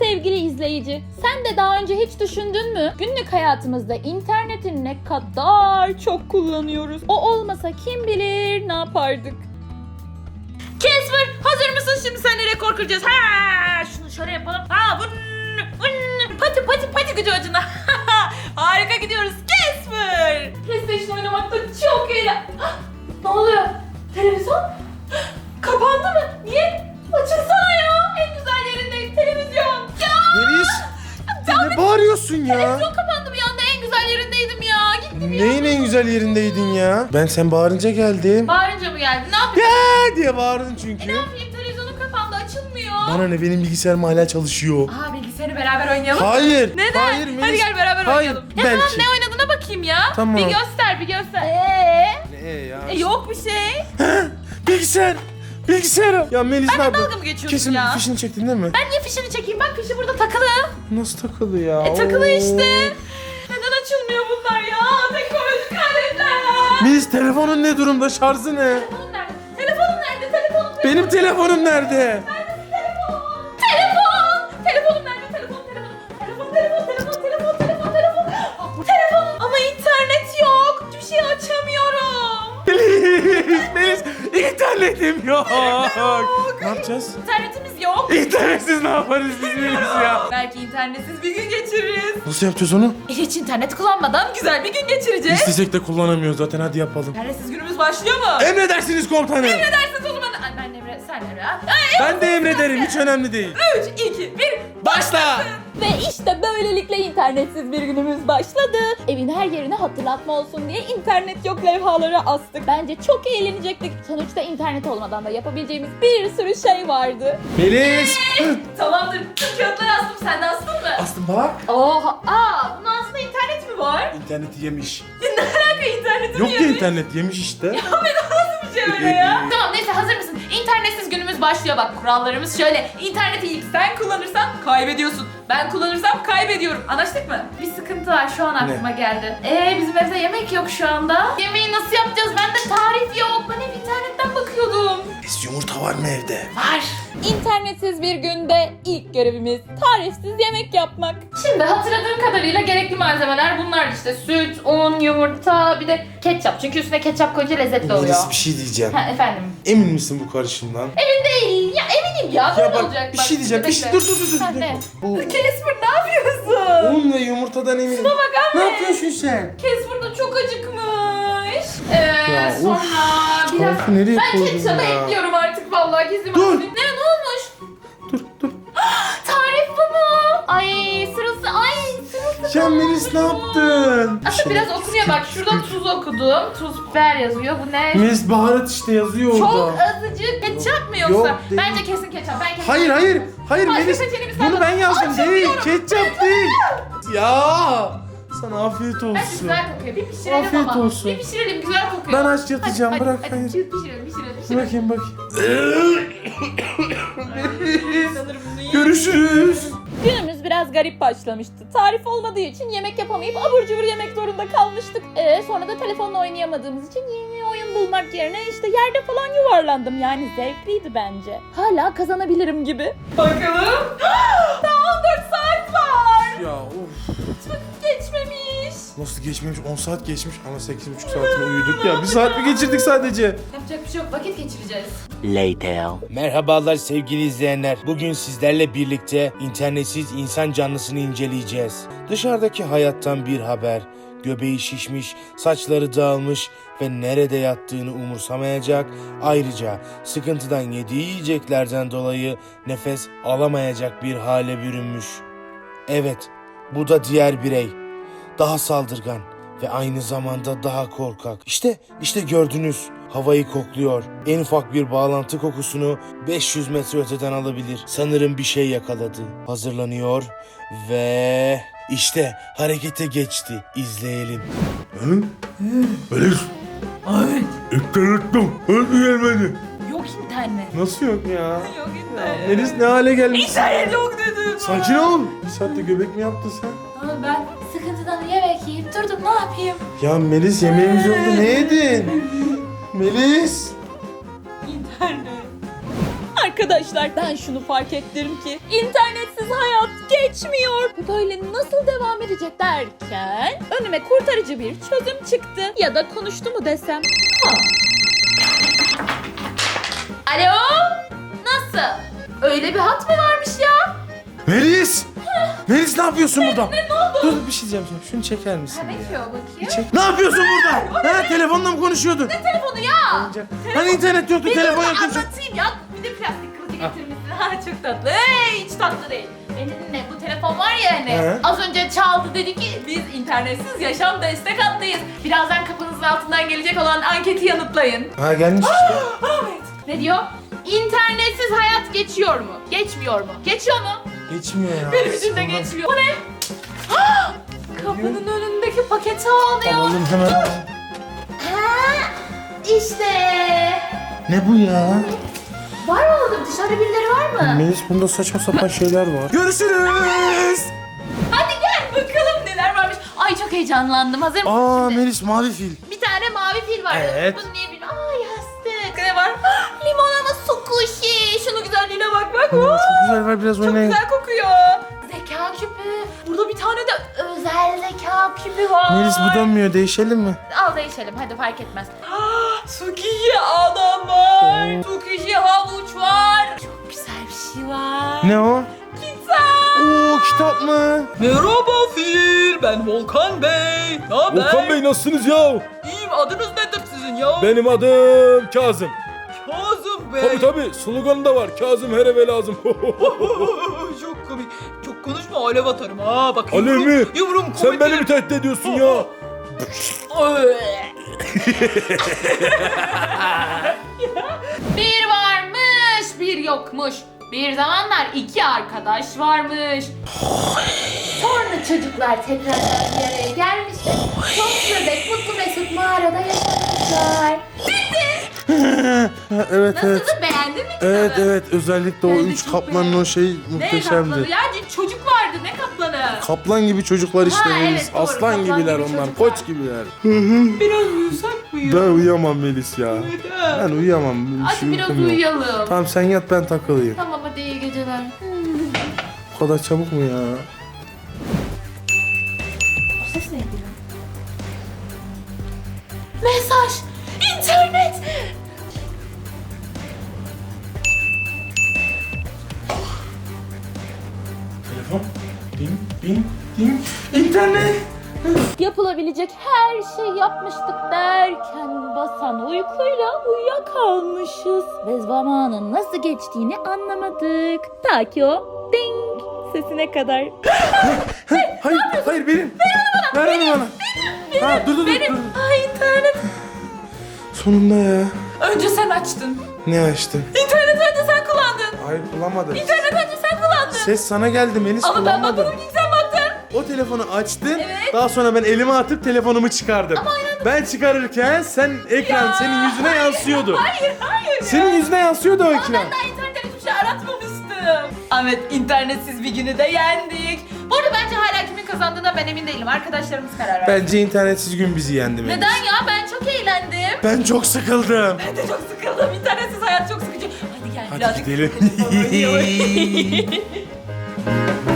Sevgili izleyici, sen de daha önce hiç düşündün mü? Günlük hayatımızda interneti ne kadar çok kullanıyoruz. O olmasa kim bilir ne yapardık? Casper hazır mısın şimdi seninle rekor kıracağız. Ha, şunu şöyle yapalım. Ha, vın, vın. Pati pati pati gücü ucuna. Harika gidiyoruz Casper. PlayStation oynamakta çok eğlen. Ah, ne oluyor? Televizyon? Bağırıyorsun ya? televizyon kapandı bir anda en güzel yerindeydim ya. Gittim ya. Neyin en güzel yerindeydin ya? Ben sen bağırınca geldim. Bağırınca mı geldin? Ne yapayım? Ya diye bağırdın çünkü. Ne yapayım? Televizyonum kapandı açılmıyor. Bana ne benim bilgisayarım hala çalışıyor. Aa bilgisayarı beraber oynayalım. Hayır. Neden? Hayır Melis. Hadi gel beraber Hayır, oynayalım. Ya belki. tamam ne oynadığına bakayım ya. Tamam. Bir göster bir göster. Eee? Ne ya? E, yok bir şey. Bilgisayar. Bilgisayarım. Ya Melis ne Benimle yapıyor? dalga mı geçiyorsun Kesin ya? fişini çektin değil mi? Ben niye fişini çekeyim? Bak fişi burada takılı. Nasıl takılı ya? E takılı Oo. işte. Neden açılmıyor bunlar ya? Teknolojik aletler. Melis telefonun ne durumda? Şarjı ne? Telefonum nerede? Telefonum nerede? Telefonum nerede? Benim telefonum nerede? İnternetim yok. ne yapacağız? İnternetimiz yok. İnternetsiz ne yaparız biz Melis ya? Belki internetsiz bir gün geçiririz. Nasıl yapacağız onu? Hiç internet kullanmadan güzel bir gün geçireceğiz. İstesek de kullanamıyoruz zaten hadi yapalım. İnternetsiz günümüz başlıyor mu? Emredersiniz komutanım. Emredersiniz 80 lira. Ay, Ben de emrederim hiç önemli değil. 3, 2, 1. Başla! Ve işte böylelikle internetsiz bir günümüz başladı. Evin her yerine hatırlatma olsun diye internet yok levhaları astık. Bence çok eğlenecektik. Sonuçta internet olmadan da yapabileceğimiz bir sürü şey vardı. Melis! Ee, tamamdır. Tüm kağıtları astım. Sen de astın mı? Aslım bak. Oha. Aa, bunun aslında internet mi var? İnterneti yemiş. Ya ne alaka interneti Yok ya internet yemiş işte. Ya ben nasıl bir şey öyle ya? Ee, e, e. tamam neyse hazır mısın? İnternetsiz günümüz başlıyor bak kurallarımız şöyle. İnterneti ilk sen kullanırsan kaybediyorsun. Ben kullanırsam kaybediyorum. Anlaştık mı? Bir sıkıntı var şu an aklıma geldi. Ee bizim evde yemek yok şu anda. Yemeği nasıl yapacağız? Bende tarif yok. Ben hep internetten bakıyordum. Biz yumurta var mı evde? Var. İnternetsiz bir günde ilk görevimiz tarifsiz yemek yapmak. Şimdi hatırladığım kadarıyla gerekli malzemeler bunlar işte. Süt, un, yumurta, bir de ketçap. Çünkü üstüne ketçap koyunca lezzetli oluyor. Melis bir şey diyeceğim. Ha efendim. Emin misin bu karışımdan? Emin değil. Ya eminim ya. Böyle Ya bak olacak. bir Bak, şey diyeceğim. Bir şey dur dur dur. dur. Ha, ne? Bu Casper ne yapıyorsun? un ve yumurtadan eminim. Şuna bak Ne anne. yapıyorsun sen? Casper da çok acıkmış. Ee, Ya, of. sonra biraz... Tarifi nereye Ben koydun ketçapı ya? ekliyorum artık vallahi gizli Dur. malzeme. Ya Melis ne yaptın? Aslında biraz okunuyor bak şurada tuz okudum. Tuz biber yazıyor. Bu ne? Melis baharat işte yazıyor Çok orada. azıcık. Ketçap mı yoksa? Yok, değil. Bence kesin ketçap. Ben ketçap. Hayır hayır. Hayır Başka Melis. seçeneğimiz Bunu kalmadı. ben yazdım değil. diyorum. Ketçap değil. Ya. Sana afiyet Bence olsun. güzel kokuyor. Bir pişirelim Afiyet ama. olsun. Bir pişirelim güzel kokuyor. Ben aç yatacağım, Hadi, bırak, hadi, hayır. Hadi pişirelim pişirelim pişirelim. bakayım bak. Sanırım bunu yiyeyim. Görüşürüz. Günümüz biraz garip başlamıştı. Tarif olmadığı için yemek yapamayıp abur cubur yemek zorunda kalmıştık. Ee, sonra da telefonla oynayamadığımız için yeni oyun bulmak yerine işte yerde falan yuvarlandım. Yani zevkliydi bence. Hala kazanabilirim gibi. Bakalım. Daha 14 saat var. Ya of. Geçmemiş. Nasıl geçmemiş? 10 saat geçmiş ama 8,5 saatini uyuduk ya. Bir saat mi geçirdik sadece? Yapacak bir şey yok. Vakit geçireceğiz. Later. Merhabalar sevgili izleyenler. Bugün sizlerle birlikte internetsiz insan canlısını inceleyeceğiz. Dışarıdaki hayattan bir haber. Göbeği şişmiş, saçları dağılmış ve nerede yattığını umursamayacak. Ayrıca sıkıntıdan yediği yiyeceklerden dolayı nefes alamayacak bir hale bürünmüş. Evet, bu da diğer birey. Daha saldırgan ve aynı zamanda daha korkak. İşte, işte gördünüz. Havayı kokluyor. En ufak bir bağlantı kokusunu 500 metre öteden alabilir. Sanırım bir şey yakaladı. Hazırlanıyor ve işte harekete geçti. İzleyelim. Hı? Melis. Evet. İnternetten. Hadi gelmedi. Yok internet. Nasıl yok ya? Yok internet. Melis ne hale gelmiş? İnternet yok dedim. Sakin ol. Bir saatte göbek mi yaptın sen? Ama ben yemek yiyip durdum. Ne yapayım? Ya Melis yemeğimiz yoktu. Ne yedin? Melis. İnternet. Arkadaşlar ben şunu fark ettim ki internetsiz hayat böyle nasıl devam edecek derken önüme kurtarıcı bir çözüm çıktı. Ya da konuştu mu desem. Ha. Alo? Nasıl? Öyle bir hat mı varmış ya? Melis! Melis ne yapıyorsun burada? Ne, oldu? Dur bir şey diyeceğim. sana. Şunu çeker misin? Ne ya? diyor bakayım? Çek. Ne yapıyorsun burada? Ha telefonla mı konuşuyordun? Telefonu ya. Hani internet yoktu, Bir telefon yoktu. anlatayım ya. Bir de plastik kılıcı getirmişsin. Ha çok tatlı. Hey, hiç tatlı değil. Benim ne bu telefon var ya hani. He. Az önce çaldı dedi ki biz internetsiz yaşam destek hattıyız. Birazdan kapınızın altından gelecek olan anketi yanıtlayın. Ha gelmiş işte. Evet. Ne diyor? İnternetsiz hayat geçiyor mu? Geçmiyor mu? Geçiyor mu? Geçmiyor ya. Benim için de Sonra- geçmiyor. Bu ne? Ah! Kapının önündeki paketi alıyor. Alalım hemen. Ha, işte. Ne bu ya? Var mı orada? Dışarıda birileri var mı? Melis bunda saçma sapan şeyler var. Görüşürüz. Hadi gel bakalım neler varmış. Ay çok heyecanlandım. Hazır mısın Aa şimdi? Melis mavi fil. Bir tane mavi fil var. Evet. Bunu niye Limonata sukuşi. Şunu güzelliğine bak bak. Aa, çok güzel ver biraz Çok oynayın. güzel kokuyor. Zeka küpü. Burada bir tane de özel zeka küpü var. Melis bu dönmüyor değişelim mi? Al değişelim hadi fark etmez. Sukiyi adam var. Sukiyi havuç var. Çok güzel bir şey var. Ne o? Kitap. Oo kitap mı? Merhaba Fil, ben Volkan Bey. Ne haber? Volkan Bey nasılsınız ya? İyiyim, adınız nedir sizin ya? Benim adım Kazım. Bey. Tabii tabii sloganı da var. Kazım her eve lazım. Çok komik. Çok konuşma, alev atarım ha. Bak Alev yumruğum, mi? yumruğum komik. Sen beni mi tehdit ediyorsun ya? bir varmış, bir yokmuş. Bir zamanlar iki arkadaş varmış. Sonra çocuklar tekrardan bir araya gelmişler. Çok bebek mutlu mesut mağarada yaşamışlar. Evet evet. Nasıldı beğendin mi kitabı? Evet evet özellikle o üç çok kaplanın o şey Ne kaplanı muhteşemdi. ya? Çocuk vardı ne kaplanı? Kaplan gibi çocuklar işte Ha, evet, doğru, Aslan kaplan gibiler gibi onlar. çocuklar. Koç gibiler. Biraz uyusak mı ya? Ben uyuyamam Melis ya. Ben uyuyamam. Bir Hadi şey biraz uykum yok. uyuyalım. Tamam sen yat ben takılayım. Tamam hadi iyi geceler. Bu kadar çabuk mu ya? O ses neydi? Mesaj! İnternet! Telefon. Bin bin bin. İnternet. Yapılabilecek her şeyi yapmıştık derken basan uykuyla uyuyakalmışız. Ve zamanın nasıl geçtiğini anlamadık. Ta ki o ding sesine kadar. Hayır hayır benim. Ver onu bana. Ha dur dur dur. dur. Ay internet! Sonunda ya. Önce sen açtın. Ne açtın? İnternet önce sen kullandın. Hayır kullanmadım. İnternet önce sen. Ses sana geldi Melis Ama ben bakmadım ki sen baktın. O telefonu açtın. Evet. Daha sonra ben elime atıp telefonumu çıkardım. Ben çıkarırken sen ekran Ya, senin yüzüne yansıyordu. Hayır hayır. Senin yüzüne yansıyordu o ekran. Ben daha internetten hiçbir şey aratmamıştım. Ahmet internetsiz bir günü de yendik. Bu arada bence hala kimin kazandığına ben emin değilim. Arkadaşlarımız karar verdi. Bence internetsiz gün bizi yendi Melis. Neden ya? Ben çok eğlendim. Ben çok sıkıldım. Ben de çok sıkıldım. İnternetsiz hayat çok sıkıcı. Hadi gel Hadi birazcık gidelim. telefon oynayalım. Thank you.